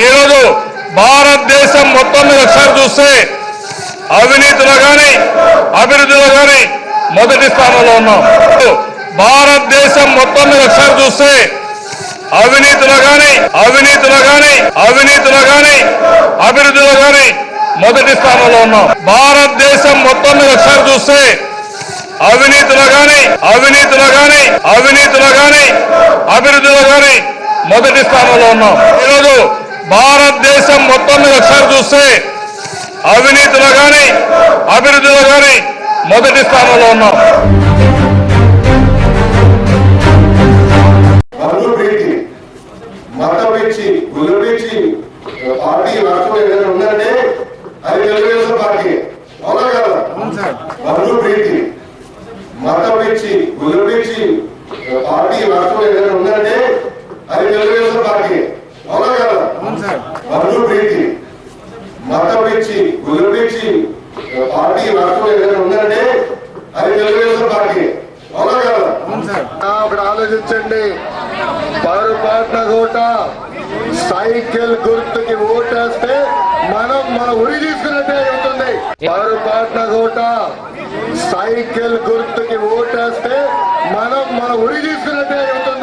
ఈరోజు భారతదేశం మొత్తం మీద ఒకసారి చూస్తే అవినీతిలో కానీ అభివృద్ధిలో కానీ మొదటి స్థానంలో ఉన్నాం. భారతదేశం మొత్తం మీద ఒకసారి చూస్తే అవినీతిలో కానీ అవినీతిలో కానీ అవినీతిలో కానీ అభివృద్ధిలో కానీ మొదటి స్థానంలో ఉన్నాం. భారతదేశం మొత్తం మీద ఒకసారి చూస్తే అవినీతిలో కానీ అవినీతిలో కానీ అవినీతిలో కానీ అభివృద్ధిలో కానీ మొదటి స్థానంలో ఉన్నాం. ఈరోజు భారతదేశం మొత్తం మీద ఒకసారి చూస్తే అవినీతిలో కానీ అభివృద్ధిలో కానీ మొదటి స్థానంలో ఉన్నాం. మతం ఇచ్చి గుళ్ళు పెంచి పార్టీ రాష్ట్రంలో ఏదైనా ఉందంటే అది తెలుగుదేశం పార్టీ. అవునా కదా? మన్ను పెట్టి మతం పెంచి గుళ్ళు పార్టీ రాష్ట్రంలో ఏదైనా ఉందంటే ఇచ్చి గుజరాత్ ఇచ్చి పార్టీ వర్గం ఏదైనా ఉందంటే అది తెలుగుదేశం పార్టీ. అవునా కదా? ఇప్పుడు ఆలోచించండి. పొరపాటున కూడా సైకిల్ గుర్తుకి ఓటేస్తే మనం మన ఉరి తీసుకున్నట్టే ఉంటుంది పొరపాటున కోట సైకిల్ గుర్తుకి ఓటేస్తే మనం మన ఉరి తీసుకున్నట్టే ఉంటుంది